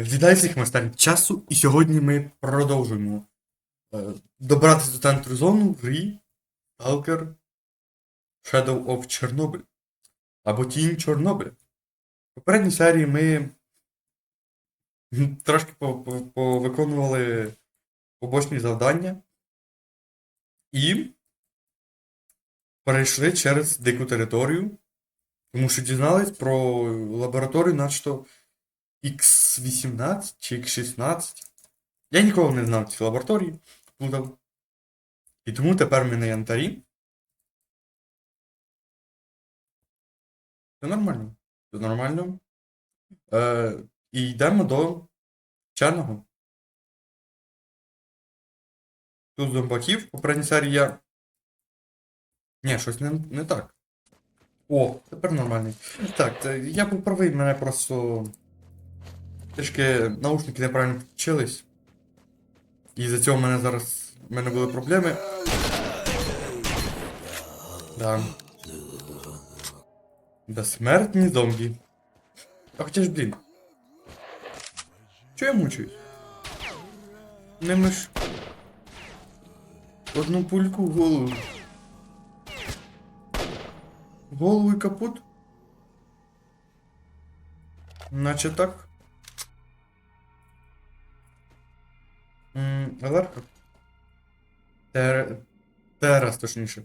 Вітаю всіх майстерів часу, і сьогодні ми продовжуємо е, добратися до центру зону в грі Shadow of Chernobyl або Тінь Чорнобиля. В попередній серії ми трошки по- по- повиконували побочні завдання і перейшли через дику територію, тому що дізнались про лабораторію, начебто. X18 чи X16. Я ніколи не знав ці лабораторії, плутав. І тому тепер ми на янтарі. Це нормально. Це нормально. Е, і йдемо до вченого. Тут зомбаків. Попередній серії я. Ні, щось не, не так. О, тепер нормальний. Так, я був правий, мене просто. Трішки наушники неправильно включились. І за цього в мене зараз. в мене були проблеми. Да. Безсмертні зомбі. А хоча ж, блін. Чого я мучуюсь? Ними ж. Одну пульку в голову. Голову і капут. Наче так. М, Аларка? Тер... Терас, точніше.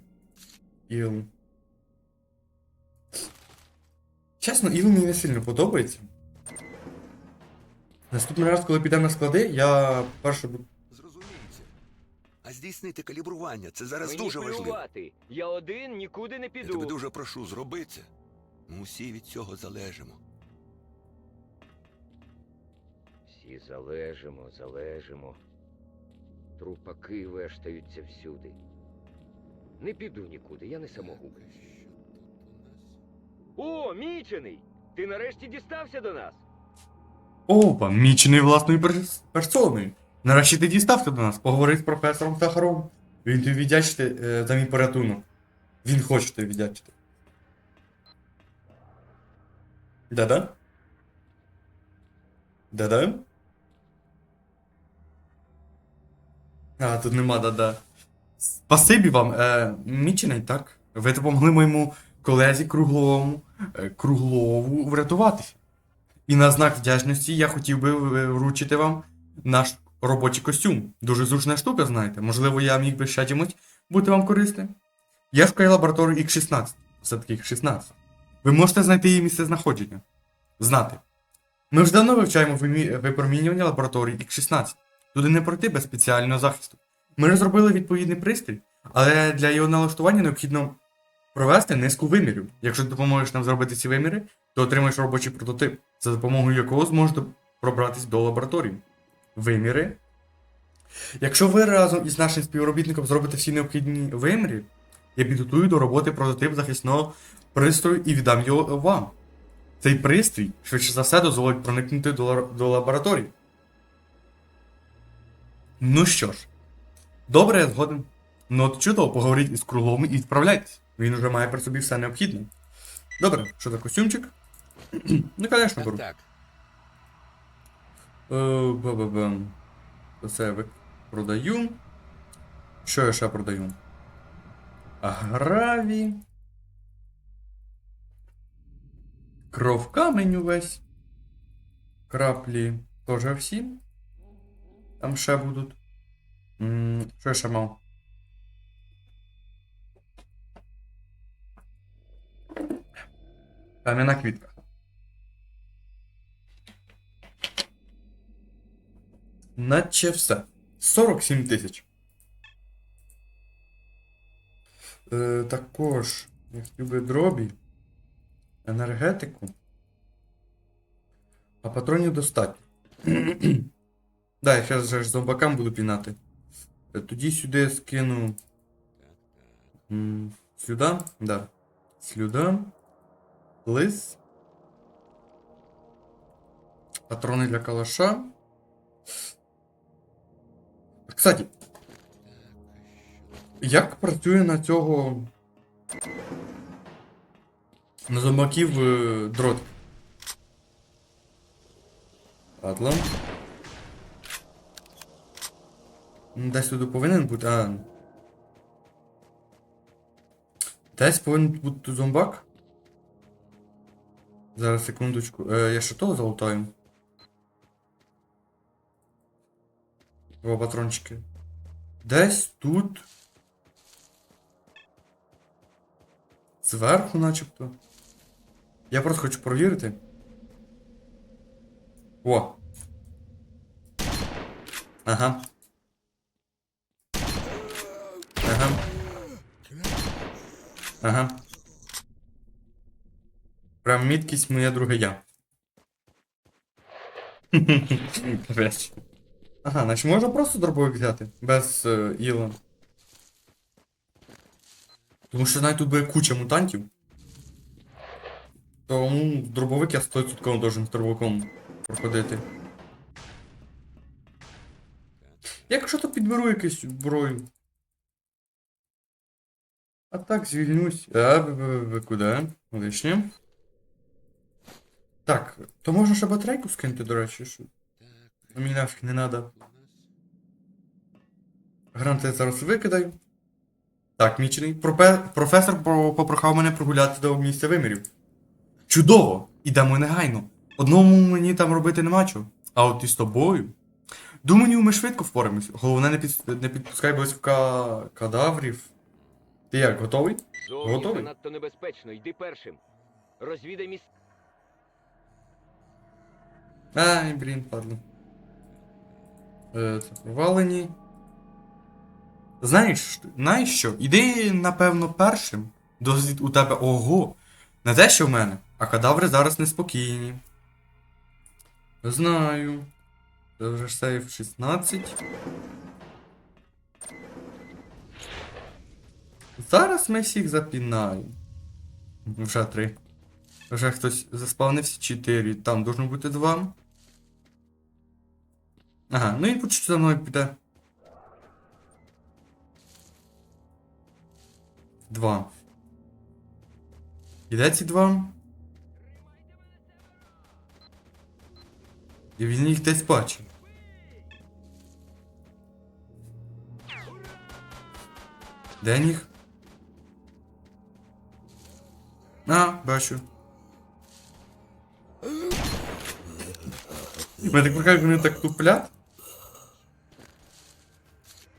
Іл. Чесно, Іл мені не сильно подобається. Наступний раз, коли підемо на склади, я перше буду. Зрозуміється. А здійснити калібрування це зараз дуже важливо. плювати. Я один нікуди не Я піду. тебе дуже прошу, зроби це. Ми усі від цього залежимо. Всі залежимо, залежимо. Трупаки вештаються всюди. Не піду нікуди, я не самогуб. О, мічений! Ти нарешті дістався до нас. Опа, мічений власною перс- персоною. Нарешті ти дістався до нас, поговори з професором Сахаром. Він тобі віддячити е, за мій порятунок. Він хоче тобі віддячити. Да-да? Да-да? А, тут нема да-да. Спасибі вам, е, мічений, так? Ви допомогли моєму колезі кругловому, е, круглову врятуватися. І на знак вдячності я хотів би е, вручити вам наш робочий костюм. Дуже зручна штука, знаєте. Можливо, я міг би ще чимось бути вам корисним. Я шукаю лабораторію X16. Все-таки X16. Ви можете знайти її місце знаходження. Знати. Ми вже давно вивчаємо випромінювання лабораторії X16. Туди не пройти без спеціального захисту. Ми розробили відповідний пристрій, але для його налаштування необхідно провести низку вимірів. Якщо ти допоможеш нам зробити ці виміри, то отримаєш робочий прототип, за допомогою якого зможете пробратись до лабораторії. Виміри. Якщо ви разом із нашим співробітником зробите всі необхідні виміри, я підготую до роботи прототип захисного пристрою і віддам його вам. Цей пристрій, швидше за все, дозволить проникнути до, лабораторії. Ну що ж, добре, я згоден. Ну от чудово, поговоріть із круглом і відправляйтесь. Він уже має при собі все необхідне. Добре, що за костюмчик? ну, звісно, беру. Так. Е. Це я продаю. Що я ще продаю? Аграві. Кров каменю весь. Краплі теж всі. Там ще будуть. Що я ще мав? Кам'яна квітка. Наче все. 47 тисяч. Е, також, я хотів би дробі, енергетику. А патронів достатньо. да, я зараз же зомбакам буду пінати. Е, Тоді сюди я скину. м, Сюди? Да. Сюди. Лис. Патрони для калаша. Кстати, як працює на цього. На зомбаків е, дрот? Падло. Ну, Десь тут повинен бути. А. Десь повинен бути зомбак. Зараз секундочку. Е, я ще того залутаю. О, патрончики. Десь тут. Зверху начебто. Я просто хочу провірити. О. Ага. Ага. Прям міткість моє друге я. Ага, значить можна просто дробовик взяти. Без е, іла. Тому що навіть тут буде куча мутантів. Тому дробовик я 100% должен з дробовиком проходити. Якщо то підберу якусь зброю. А так звільнюсь. А, ви, ви, ви куди? Лишнє. Так, то можна ще батарейку скинути, до речі, що. Мені нафіг не треба. Гранти я зараз викидаю. Так, мічений. Пропе... Професор попрохав мене прогуляти до місця вимірів. Чудово! Ідемо негайно. Одному мені там робити нема чого. А от із тобою. Думаю, ми швидко впораємось. Головне не, під... не підпускай близько кадаврів. Ти як, готовий? Зовні Готовий? занадто небезпечно, йди першим. Розвідай місце. Ай, блін, падло. Е, це провалені. Знаєш, знаєш що? Іди, напевно, першим. Досвід у тебе ого. Не те, що в мене, а кадаври зараз неспокійні. Знаю. Це вже сейф 16. Зараз ми всіх запінаємо. Вже три. Вже хтось заспавнився 4. Там должно бути 2. Ага, ну і по чуть за мною піде. Два. І де ці два? І він їх десь бачив. Де їх? А, бачу. Мене так прикольно, вони так туплять.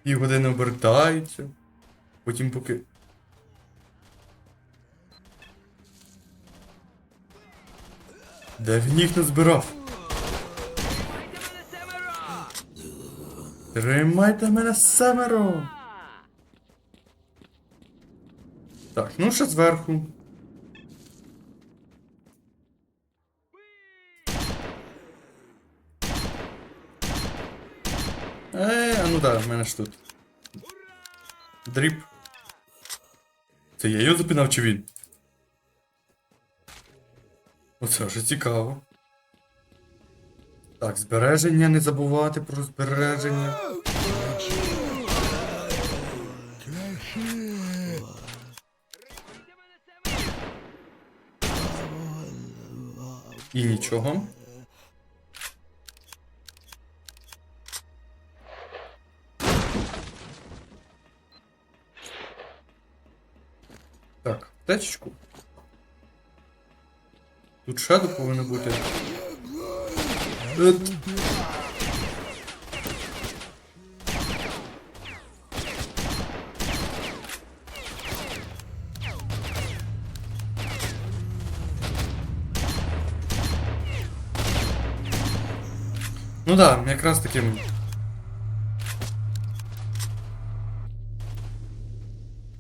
І години обертаються. Потім поки. Де він їх назбирав? Тримайте мене семеро! Так, ну ще зверху. Е, а ну да, в мене ж тут. Дріп. Це я його запинав чи він? Оце вже цікаво. Так, збереження, не забувати про збереження. І нічого. Так, течечку. Тут шеду повинно бути. Ну да, якраз таким.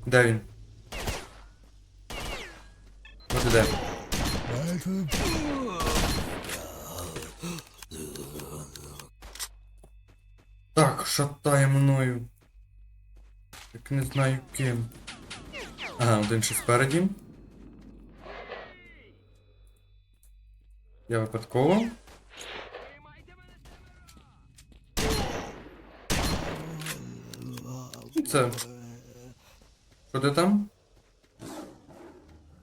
Де він? Іде. Так, шатає мною. Так не знаю ким. Ага, один ще спереді. Я випадково. Це. Що там?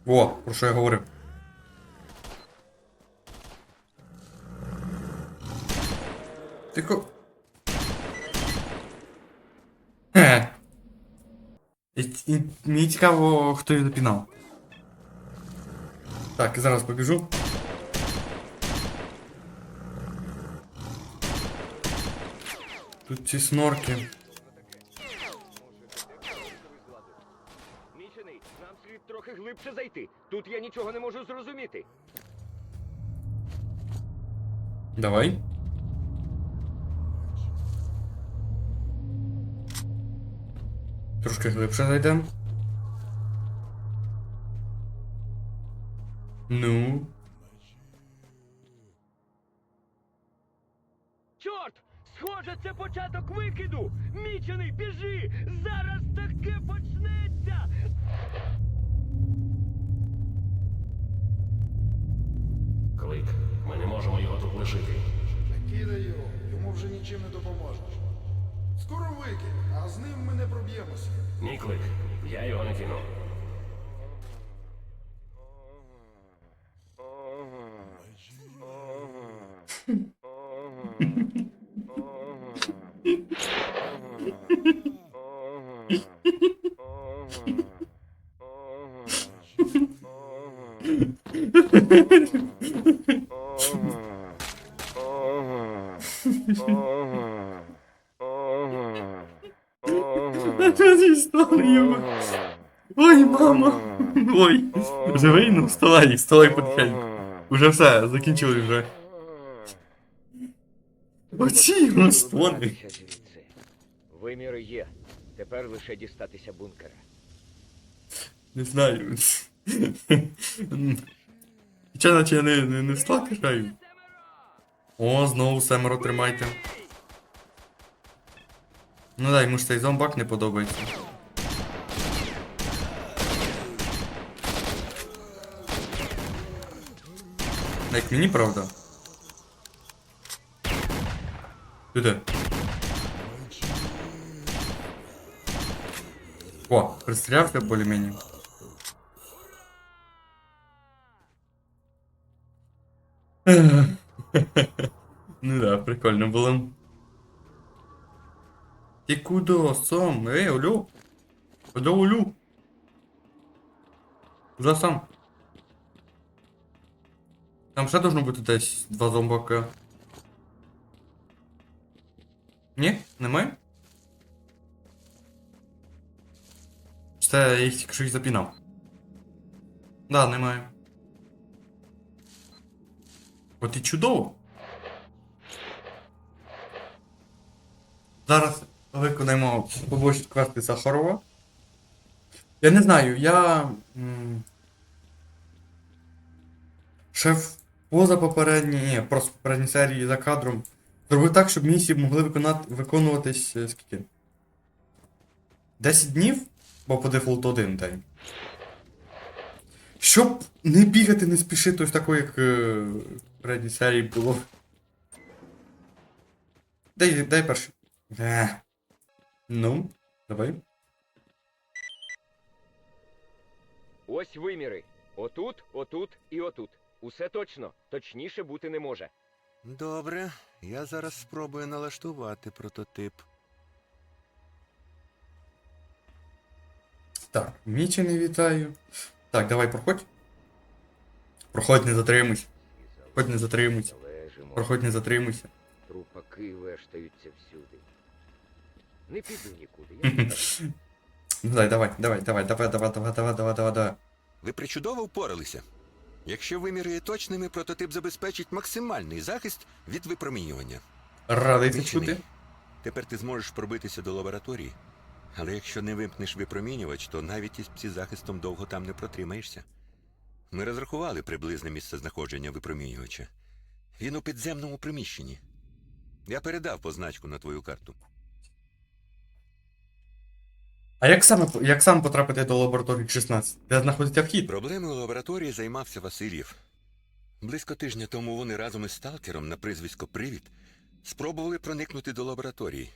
Во, про що я говорив. І, і, мені цікаво, хто її запінав. Так, зараз побіжу. Тут ці снорки. Мічений, нам слід трохи зайти. Тут я нічого не можу зрозуміти. Давай. Трошки глибше зайдемо. Ну. Чорт! Схоже, це початок викиду! Мічений, біжи! Зараз таке почнеться! Тут. Не кидай його, йому вже нічим не допоможеш. Скоро викинь, а з ним ми не проб'ємося. Ні, клик, я його не кину. Ой. Живий, ну вставай, вставай потихеньку. Уже все, закінчили вже. Оці звідси. Виміри є. Тепер лише дістатися бункера. Не знаю. Хоча наче я не, не, не сталкераю. О, знову семеро тримайте. Ну дай, йому ж цей зомбак не подобається. Як мені правда. Ти де? О, пристрілявся більш-менш. Ну да, прикольно було. Ти куди сам? Ей, Олю? Куди Олю? Куди сам? Там ще должно бути десь два зомбака. Ні? Немає? Чи Це я їх тільки що їх запінав. Да, немає. От і чудово. Зараз виконаємо побочні квести Сахарова. Я не знаю, я. Шеф поза попередній, ні, просто попередній серії за кадром. Зробив так, щоб місії могли виконати, виконуватись е, скільки? 10 днів, бо по дефолту один день. Щоб не бігати, не спішити ось такої, як е, в передній серії було. Дай, дай перший. Е. Ну, давай. Ось виміри. Отут, отут і отут. Усе точно. Точніше бути не може. Добре, я зараз спробую налаштувати прототип. Так, Мічі не вітаю. Так, давай проходь. Проходь, не затримуйся. Проходь, не затримуйся. Лежимо. Проходь, не затримуйся. Трупаки вештаються всюди. Не піду нікуди. Я не. Ну давай, давай, давай, давай, давай, давай, давай, давай, давай, давай. Ви причудово впоралися. Якщо виміри є точними, прототип забезпечить максимальний захист від випромінювання. Радий це чути. Тепер ти зможеш пробитися до лабораторії. Але якщо не вимкнеш випромінювач, то навіть із псі-захистом довго там не протримаєшся. Ми розрахували приблизне місце знаходження випромінювача. Він у підземному приміщенні. Я передав позначку на твою карту. А як саме як саме потрапити до лабораторії 16? Де знаходиться вхід? Проблемою лабораторії займався Васильєв. Близько тижня тому вони разом із сталкером на прізвисько Привід спробували проникнути до лабораторії.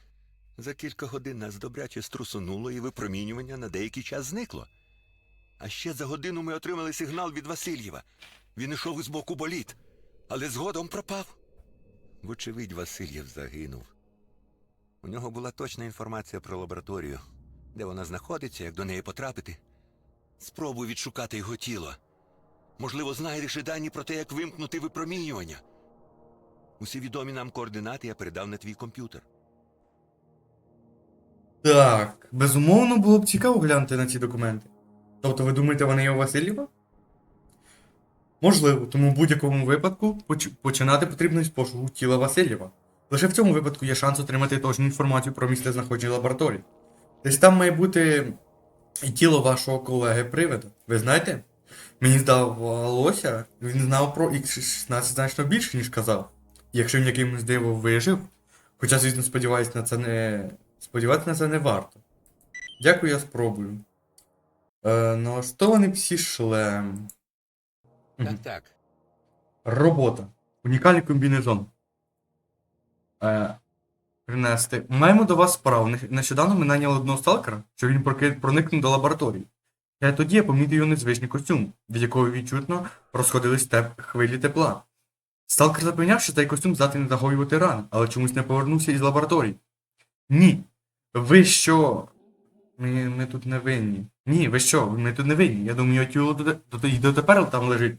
За кілька годин нас добряче струсунуло і випромінювання на деякий час зникло. А ще за годину ми отримали сигнал від Васильєва. Він йшов із боку боліт, але згодом пропав. Вочевидь, Васильєв загинув. У нього була точна інформація про лабораторію, де вона знаходиться, як до неї потрапити. Спробуй відшукати його тіло. Можливо, знайдеш і дані про те, як вимкнути випромінювання. Усі відомі нам координати я передав на твій комп'ютер. Так, безумовно, було б цікаво глянути на ці документи. Тобто, ви думаєте, вони є у Васильєва? Можливо, тому в будь-якому випадку поч- починати потрібно із пошуку тіла Васильєва. Лише в цьому випадку є шанс отримати точну інформацію про місце знаходження лабораторії. Десь там має бути і тіло вашого колеги привида. Ви знаєте? Мені здавалося, він знав про X16 значно більше, ніж казав. Якщо він якимось дивом вижив, хоча, звісно, сподіваюсь, на це не. Сподіватися на це не варто. Дякую, я спробую. Е, налаштований псі шлем. Так, так. Робота. Унікальний комбінезон. Е, принести. Маємо до вас справу. Нещодавно ми найняли одного сталкера, щоб він проникнув до лабораторії. Я тоді я помітив його незвичний костюм, від якого відчутно розходились теп... хвилі тепла. Сталкер запевняв, що цей костюм здатний не загоювати рани, але чомусь не повернувся із лабораторії. Ні. Ви що? Ми, ми тут не винні. Ні, ви що? Ми тут не винні. Я думаю, його тіло до, до, дотепер там лежить.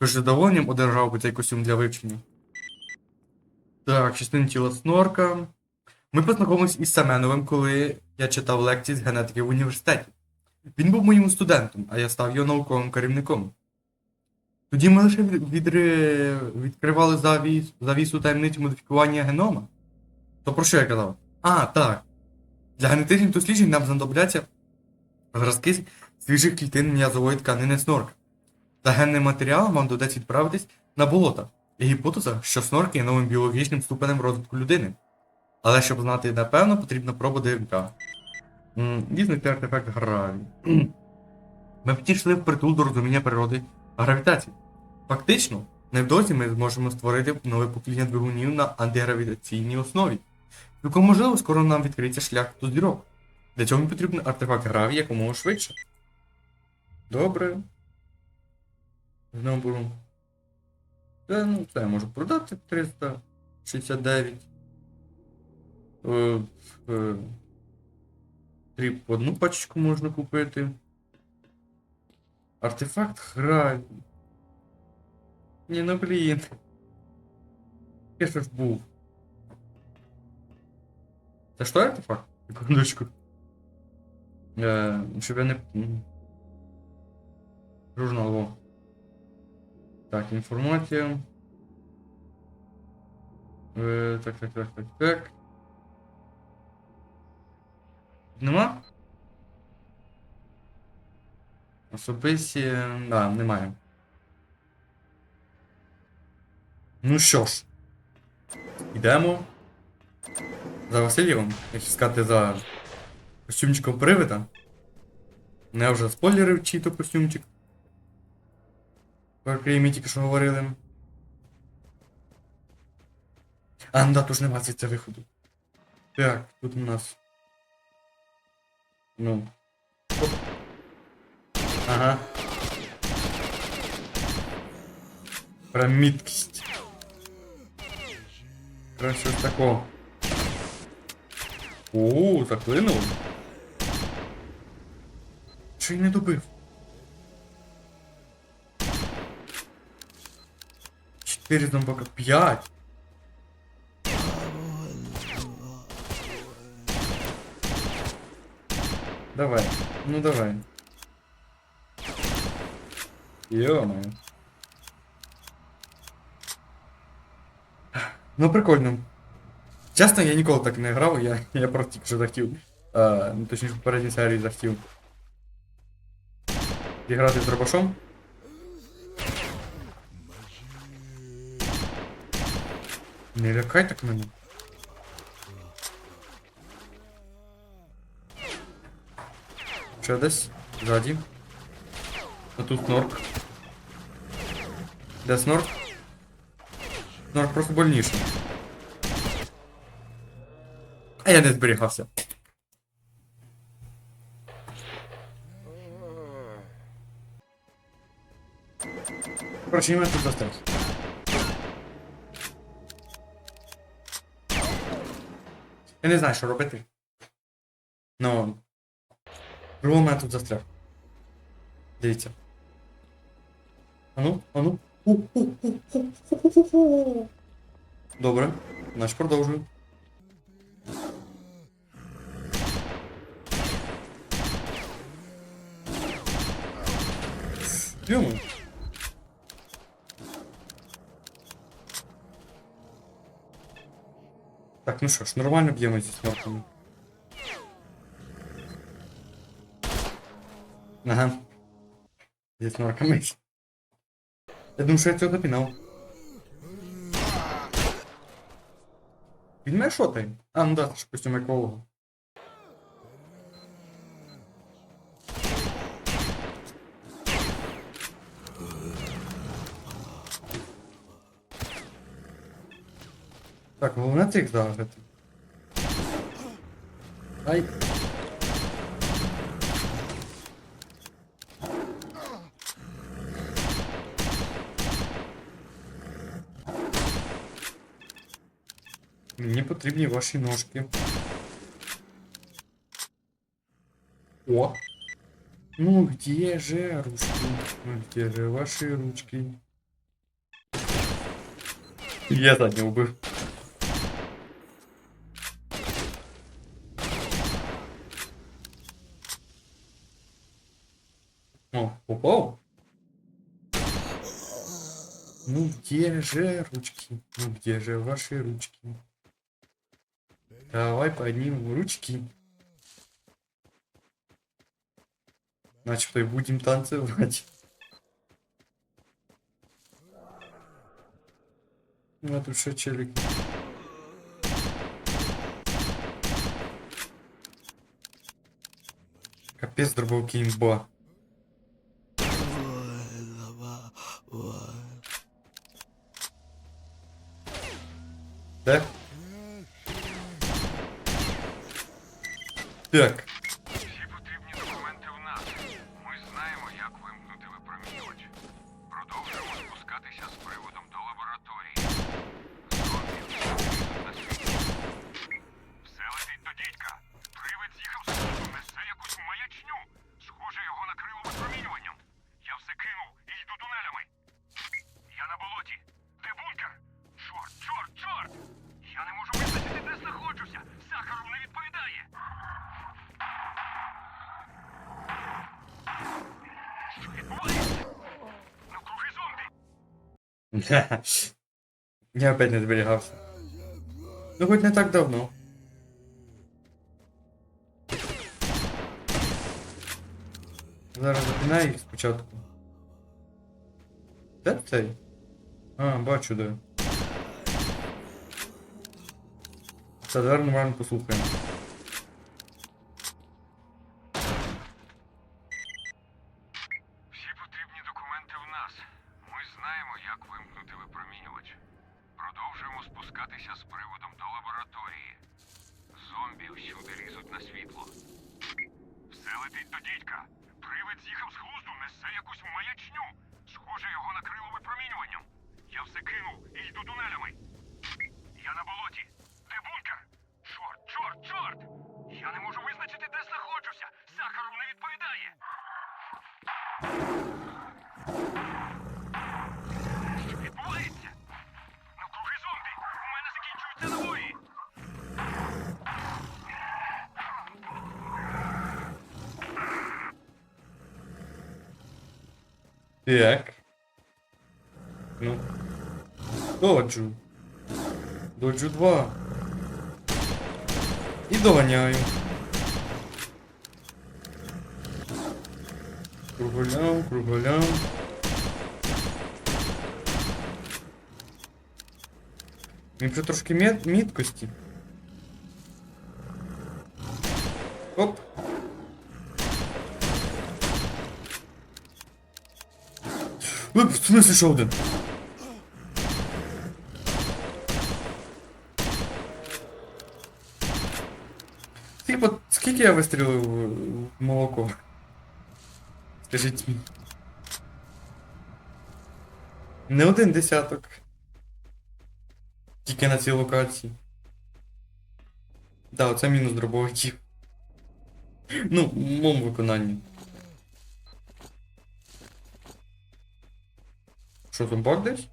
Тож задоволенням одержав би цей костюм для вивчення. Так, частина тіла снорка. Ми познайомились із Семеновим, коли я читав лекції з генетики в університеті. Він був моїм студентом, а я став його науковим керівником. Тоді ми лише відри- відкривали завіс... завісу таємниць модифікування генома. То про що я казав? А, так. Для генетичних досліджень нам знадобляться зразки свіжих клітин м'язової тканини снорка. За генним матеріалом вам доведеться відправитись на болота. Гіпотеза, що снорк є новим біологічним ступенем розвитку людини. Але щоб знати напевно, потрібна проба ДНК. І артефакт граві. Ми підійшли притул до розуміння природи гравітації. Фактично, невдовзі ми зможемо створити нове покоління двигунів на антигравітаційній основі. Цілком можливо, скоро нам відкриється шлях до зірок. Для цього потрібен артефакт граві якомога швидше. Добре. Знову беру. Це, ну, це я можу продати 369. Е, е, одну пачку можна купити. Артефакт граві. Ні, ну блін. Я ж був. Це що артефакт? Секундочку. Е, щоб я не. Журнал. Так, інформація. Е, так, так, так, так, так. Нема? Особисті. Да, немає. Ну що ж. Йдемо. За Васильєвим, якщо сказати за костюмчиком привида. Ну, Я вже спойлерив чий то костюмчик. Про який ми тільки що говорили. А, ну да, тут нема звідси виходу. Так, тут у нас. Ну. Ага. Прям міткість. Прям щось такого. О, заклинув. Чи не добив? Чотири зомбака. П'ять. Давай. Ну давай. Ё-моё. Ну прикольно. Чесно, я ніколи так не грав, я, я просто тільки що захотів. А, ну, точніше, в попередній серії захотів. Зіграти з дробашом. Не лякай так мене. Що десь? Ззаді. А тут снорк. Де снорк? Снорк просто больніше. А я не зберігався. Короче, не мене тут застряг. Я не знаю, що робити. Ну. Другого мене тут застряг. Дивіться. Ану, ану. Добре, значить продовжую. Йому. Ну що ж, нормально б'ємо зі смертами. Ага. Зі снорками. Я думаю, що я цього допінав. Він мене шотає. А, ну да, це ж костюм. Так, головне цих заграти. Ай. Мені потрібні ваші ножки. О! Ну где же ручки? Ну где же ваши ручки? Я заднього убив. Где же ручки? Ну где же ваши ручки? Давай поднимем ручки. Начебто и будем танцевать. Ну, тут что, челик? Капец, дробовки имба. Так. Я опять не зберігався. Ну хоч не так давно. Зараз запинаю їх спочатку. Де цей? А, бачу, де. Зараз нормально послухаємо. Всі потрібні документи в нас. Ми знаємо, як вимкнути випромінювач. Продовжуємо спускатися з приводом до лабораторії. Зомбі всюди лізуть на світло. Все летить до дідька. Привид з'їхав з глузду, несе якусь маячню. Схоже, його накрило випромінюванням. Я все кинув і йду тунелями. Я на Так. Ну. Доджу. Доджу 2. І доганяю. Круголям, круголям. Він вже трошки мет, міткості. Смысле ще один? Скільки, скільки я вистрілив в- молоко? Скажіть мені. Не один десяток. Тільки на цій локації. Да, оце мінус дробовиків. Ну, в моєму виконанні. Що, зомбак десь?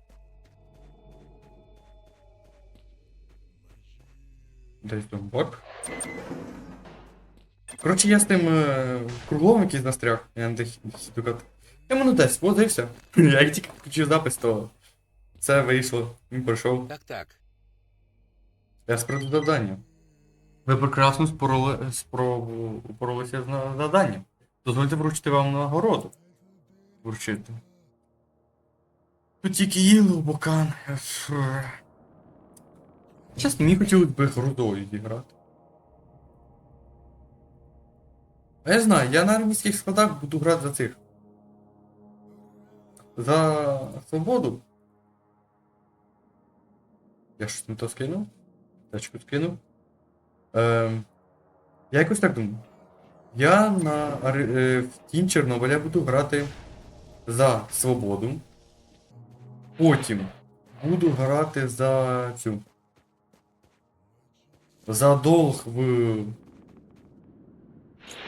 Десь зомбак. Коротше, я з тим е, круглом якийсь застряг. Я не дохідукати. Я мене десь возився. Я як тільки включив запис, то це вийшло. Він пройшов. Так, так. Я спроти завдання. Ви прекрасно спороли, спро- упоролися з на- завданням. Дозвольте вручити вам нагороду. Вручити. Тут тільки їли у бокан. Чесно, мені хотілося б грудою зіграти. А я знаю, я на армійських складах буду грати за цих. За свободу. Я щось не то скинув? Тачку скинув. Ем, я якось так думаю. Я на е, в Тінь Чорнобиля буду грати за свободу. Потім буду грати за цю. За долг в.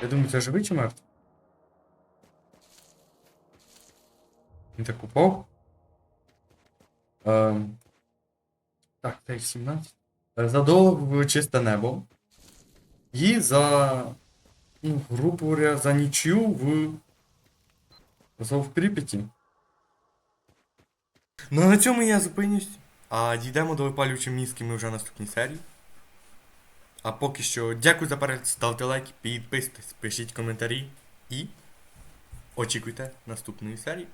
Я думаю, це живий чи мертвий? Він так упав. Ем, так, це 17. Е, За долг в чисте небо. І за. Ну, грубо говоря, за нічю в. Зов Прип'яті. Ну на цьому я зупинюсь. А дійдемо до випалюючої мізки ми вже наступній серії. А поки що дякую за перегляд, ставте лайки, підписуйтесь, пишіть коментарі і очікуйте наступної серії.